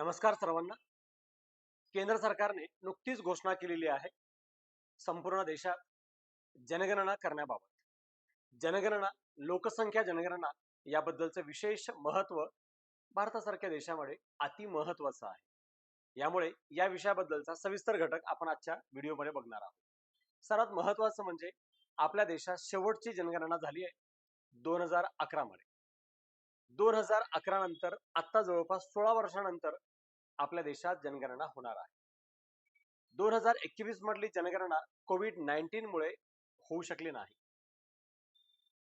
नमस्कार सर्वांना. केंद्र सरकारने नुकतीच घोषणा केलेली आहे संपूर्ण देशात जनगणना करण्याबाबत. जनगणना लोकसंख्या जनगणना याबद्दलचं विशेष महत्त्व भारतासारख्या देशामध्ये अतिमहत्वाचं आहे. यामुळे या विषयाबद्दलचा सविस्तर घटक आपण आजच्या व्हिडिओमध्ये बघणार आहोत. सर्वात महत्वाचं म्हणजे आपल्या देशात शेवटची जनगणना झाली आहे दोन हजार अकरा मध्ये दोन हजार अकरा नंतर आत्ता जवळपास सोळा वर्षानंतर आपल्या देशात जनगणना होणार आहे. दोन हजार एकवीस मधली जनगणना कोविड नाईन्टीन मुळे होऊ शकली नाही.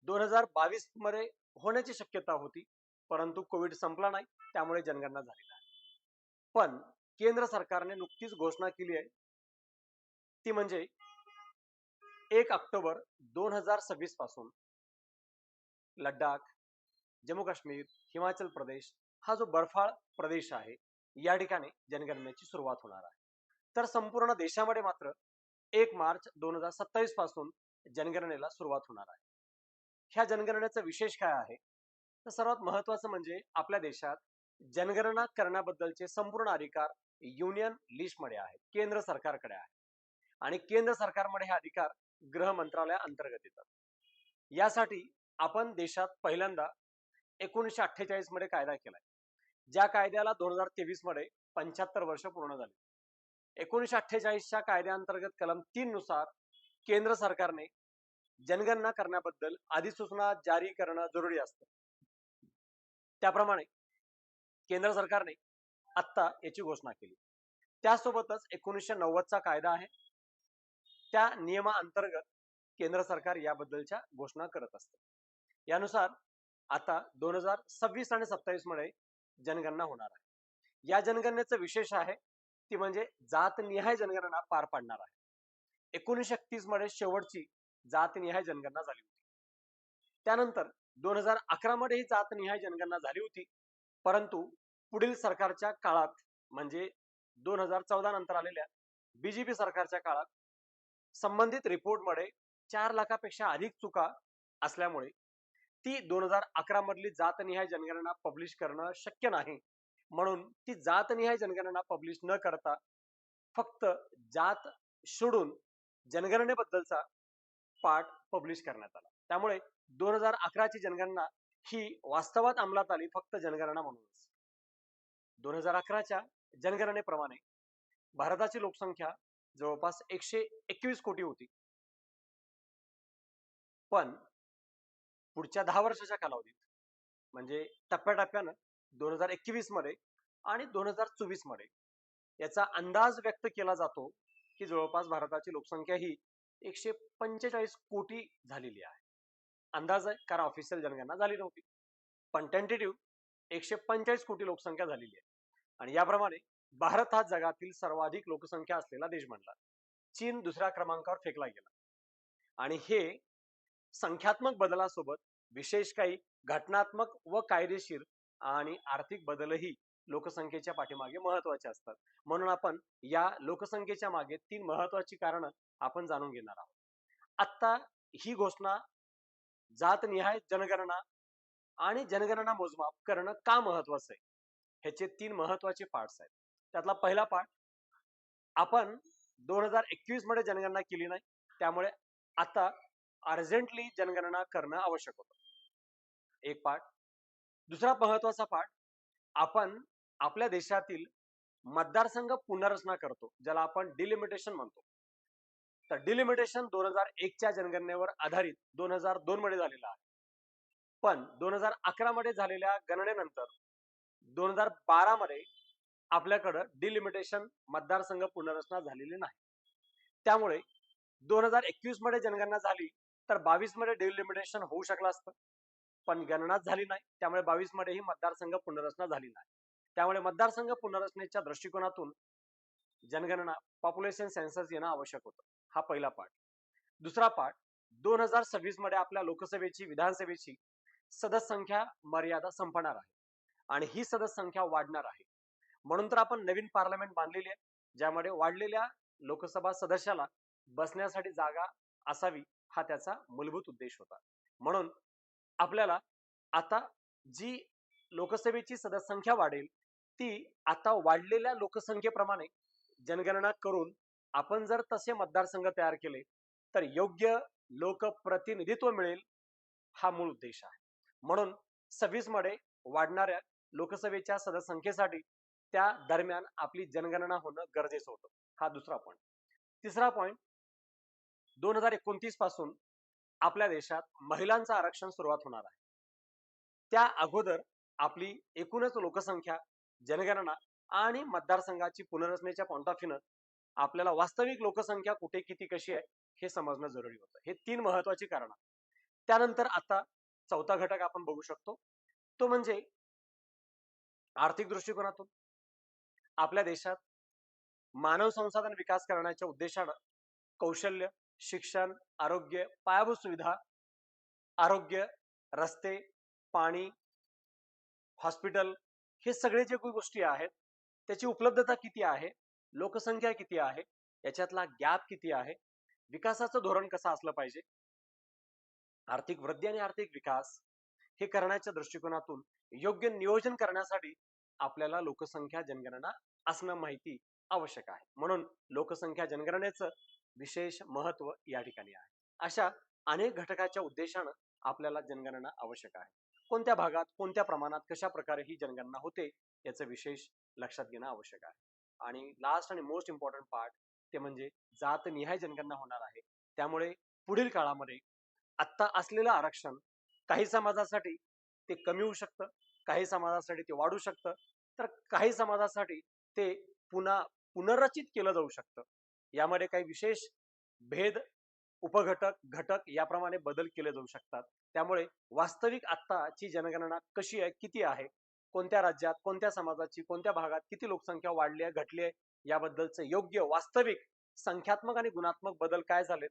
दोन हजार बावीसमध्ये होण्याची शक्यता होती परंतु कोविड संपला नाही त्यामुळे जनगणना झाली नाही. पण केंद्र सरकारने नुकतीच घोषणा केली आहे. ती म्हणजे एक ऑक्टोबर दोन हजार सव्वीसपासून लडाख जम्मू काश्मीर हिमाचल प्रदेश हा जो बर्फाळ प्रदेश आहे या ठिकाणी जनगणनेची सुरुवात होणार आहे. तर संपूर्ण देशामध्ये मात्र एक मार्च दोन हजार सत्तावीसपासून जनगणनेला सुरुवात होणार आहे. ह्या जनगणनेचा विशेष काय आहे? तर सर्वात महत्वाचं म्हणजे आपल्या देशात जनगणना करण्याबद्दलचे संपूर्ण अधिकार युनियन लिस्टमध्ये आहेत केंद्र सरकारकडे आहे आणि केंद्र सरकारमध्ये हे अधिकार गृह मंत्रालया अंतर्गत येतात. यासाठी आपण देशात पहिल्यांदा एकोणीसशे अठ्ठेचाळीसमध्ये कायदा केलाय. ज्या कायद्याला दोन हजार तेवीसमध्ये पंच्याहत्तर वर्ष पूर्ण झाली. एकोणीसशे अठ्ठेचाळीसच्या कायद्याअंतर्गत कलम तीन नुसार केंद्र सरकारने जनगणना करण्याबद्दल अधिसूचना जारी करणं जरुरी असतं. त्याप्रमाणे केंद्र सरकारने आत्ता याची घोषणा केली. त्यासोबतच एकोणीसशे नव्वदचा कायदा आहे. त्या नियमाअंतर्गत केंद्र सरकार याबद्दलच्या घोषणा करत असते. यानुसार आता दोन हजार सव्वीस आणि सत्तावीसमध्ये जनगणना होणार आहे. या जनगणनेचं विशेष आहे ती म्हणजे जातनिहाय जनगणना पार पाडणार आहे. एकोणीसशे एकतीसमध्ये शेवटची जातनिहाय जनगणना झाली होती. त्यानंतर दोन हजार अकरा मध्ये ही जातनिहाय जनगणना झाली होती परंतु पुढील सरकारच्या काळात म्हणजे दोन हजार चौदा नंतर आलेल्या बीजेपी सरकारच्या काळात संबंधित रिपोर्टमध्ये चार लाखापेक्षा अधिक चुका असल्यामुळे ती दोन हजार अकरा मधली जातनिहाय जनगणना पब्लिश करणं शक्य नाही. म्हणून ती जातनिहाय जनगणना पब्लिश न करता फक्त जात सोडून जनगणनेबद्दलचा पाठ पब्लिश करण्यात आला. त्यामुळे दोन हजार अकराची जनगणना ही वास्तवात अंमलात आली फक्त जनगणना म्हणूनच. दोन हजार अकराच्या जनगणनेप्रमाणे भारताची लोकसंख्या जवळपास एकशे एकवीस कोटी होती. पण पुढच्या दहा वर्षाच्या कालावधीत. म्हणजे टप्प्याटप्प्यानं दोन हजार एकवीसमध्ये आणि दोन हजार चोवीसमध्ये याचा अंदाज व्यक्त केला जातो की जवळपास भारताची लोकसंख्या ही एकशे पंचेचाळीस कोटी झालेली आहे. अंदाज आहे कारण ऑफिशियल जनगणना झाली नव्हती. पण टेंटेटिव्ह एकशे पंचेचाळीस कोटी लोकसंख्या झालेली आहे. आणि याप्रमाणे भारत हा जगातील सर्वाधिक लोकसंख्या असलेला देश म्हणला चीन दुसऱ्या क्रमांकावर फेकला गेला. आणि हे संख्यात्मक बदलासोबत विशेष काही घटनात्मक व कायदेशीर आणि आर्थिक बदलही लोकसंख्येच्या पाठीमागे महत्त्वाचे असतात. म्हणून आपण या लोकसंख्येच्या मागे तीन महत्वाची कारणं आपण जाणून घेणार आहोत. आत्ता ही घोषणा जातनिहाय जनगणना आणि जनगणना मोजमाप करणं का महत्वाचं आहे? ह्याचे तीन महत्त्वाचे पार्ट्स आहेत. त्यातला पहिला पार्ट आपण दोन हजार एकवीसमध्ये जनगणना केली नाही त्यामुळे आता अर्जंटली जनगणना करणं आवश्यक होतं. एक पाठ. दुसरा महत्त्वाचा पाठ आपण आपल्या देशातील मतदारसंघ पुनर्रचना करतो ज्याला आपण डिलिमिटेशन म्हणतो. तर डिलिमिटेशन दोन हजार एकच्या जनगणनेवर आधारित दोन हजार दोन मध्ये झालेलं आहे. पण दोन हजार अकरा मध्ये झालेल्या गणनेनंतर दोन हजार बारा मध्ये आपल्याकडं डिलिमिटेशन मतदारसंघ पुनर्रचना झालेली नाही. त्यामुळे दोन हजार एकवीसमध्ये जनगणना झाली तर बावीसमध्ये डिलिमिटेशन होऊ शकलं असतं. पण गणनाच झाली नाही. त्यामुळे बावीसमध्ये ही मतदारसंघ पुनर्रचना झाली नाही. त्यामुळे मतदारसंघ पुनर्रचनेच्या दृष्टिकोनातून जनगणना पॉप्युलेशन सेन्सस येणं आवश्यक होतं. हा पहिला पार्ट दुसरा पार्ट दोन हजार सव्वीसमध्ये आपल्या लोकसभेची विधानसभेची सदस्य संख्या मर्यादा संपणार आहे. आणि ही सदस्य संख्या वाढणार आहे. म्हणून तर आपण नवीन पार्लमेंट बांधलेली आहे ज्यामध्ये वाढलेल्या लोकसभा सदस्याला बसण्यासाठी जागा असावी हा त्याचा मूलभूत उद्देश होता. म्हणून आपल्याला आता जी लोकसभेची सदस्यसंख्या वाढेल ती आता वाढलेल्या लोकसंख्येप्रमाणे जनगणना करून आपण जर तसे मतदारसंघ तयार केले तर योग्य लोकप्रतिनिधित्व मिळेल हा मूळ उद्देश आहे. म्हणून सव्वीसमध्ये वाढणाऱ्या लोकसभेच्या सदस्यसंख्येसाठी त्या दरम्यान आपली जनगणना होणं गरजेचं होतं. हा दुसरा पॉईंट तिसरा पॉईंट दोन हजार एकोणतीसपासून आपल्या देशात महिलांचं आरक्षण सुरुवात होणार आहे. त्या अगोदर आपली एकूणच लोकसंख्या जनगणना आणि मतदारसंघाची पुनर्रचनेच्या पॉइंट ऑफ व्ह्यूनं आपल्याला वास्तविक लोकसंख्या कुठे किती कशी आहे हे समजणं जरुरी होतं. हे तीन महत्वाची कारण त्यानंतर आता चौथा घटक आपण बघू शकतो. तो म्हणजे आर्थिक दृष्टिकोनातून. आपल्या देशात मानव संसाधन विकास करण्याच्या उद्देशानं कौशल्य शिक्षण आरोग्य पायाभूत सुविधा आरोग्य रस्ते पाणी हॉस्पिटल हे सगळे जे काही गोष्टी आहेत त्याची उपलब्धता किती आहे लोकसंख्या किती आहे याच्यातला गॅप किती आहे विकासाचं धोरण कसं असलं पाहिजे? आर्थिक वृद्धी आणि आर्थिक विकास हे करण्याच्या दृष्टिकोनातून योग्य नियोजन करण्यासाठी आपल्याला लोकसंख्या जनगणना असणं माहिती आवश्यक आहे. म्हणून लोकसंख्या जनगणनेचं विशेष महत्त्व या ठिकाणी आहे. अशा अनेक घटकाच्या उद्देशानं आपल्याला जनगणना आवश्यक आहे. कोणत्या भागात कोणत्या प्रमाणात कशा प्रकारे ही जनगणना होते याचं विशेष लक्षात घेणं आवश्यक आहे. आणि लास्ट आणि मोस्ट इम्पॉर्टंट पार्ट ते म्हणजे जात निहाय जनगणना होणार आहे. त्यामुळे पुढील काळामध्ये आत्ता असलेलं आरक्षण काही समाजासाठी ते कमी होऊ शकतं काही समाजासाठी ते वाढू शकतं तर काही समाजासाठी ते पुन्हा पुनर्रचित केलं जाऊ शकतं. यामध्ये काही विशेष भेद उपघटक घटक याप्रमाणे बदल केले जाऊ शकतात. त्यामुळे वास्तविक आत्ताची जनगणना कशी आहे किती आहे कोणत्या राज्यात कोणत्या समाजाची कोणत्या भागात किती लोकसंख्या वाढली आहे घटली आहे याबद्दलचं योग्य वास्तविक संख्यात्मक आणि गुणात्मक बदल काय झालेत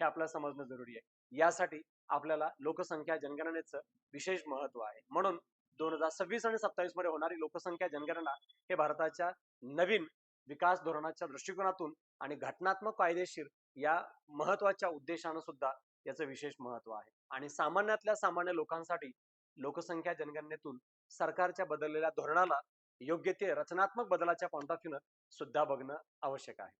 हे आपल्याला समजणं जरुरी आहे. यासाठी आपल्याला लोकसंख्या जनगणनेचं विशेष महत्त्व आहे. म्हणून दोन हजार सव्वीस आणि सत्तावीसमध्ये होणारी लोकसंख्या जनगणना हे भारताच्या नवीन विकास धोरणाच्या दृष्टिकोनातून आणि घटनात्मक कायदेशीर या महत्त्वाच्या उद्देशानं सुद्धा याचं विशेष महत्त्व आहे. आणि सामान्यातल्या सामान्य लोकांसाठी लोकसंख्या जनगणनेतून सरकारच्या बदललेल्या धोरणाला योग्य ते रचनात्मक बदलाच्या पॉईंट ऑफ व्ह्यूनं सुद्धा बघणं आवश्यक आहे.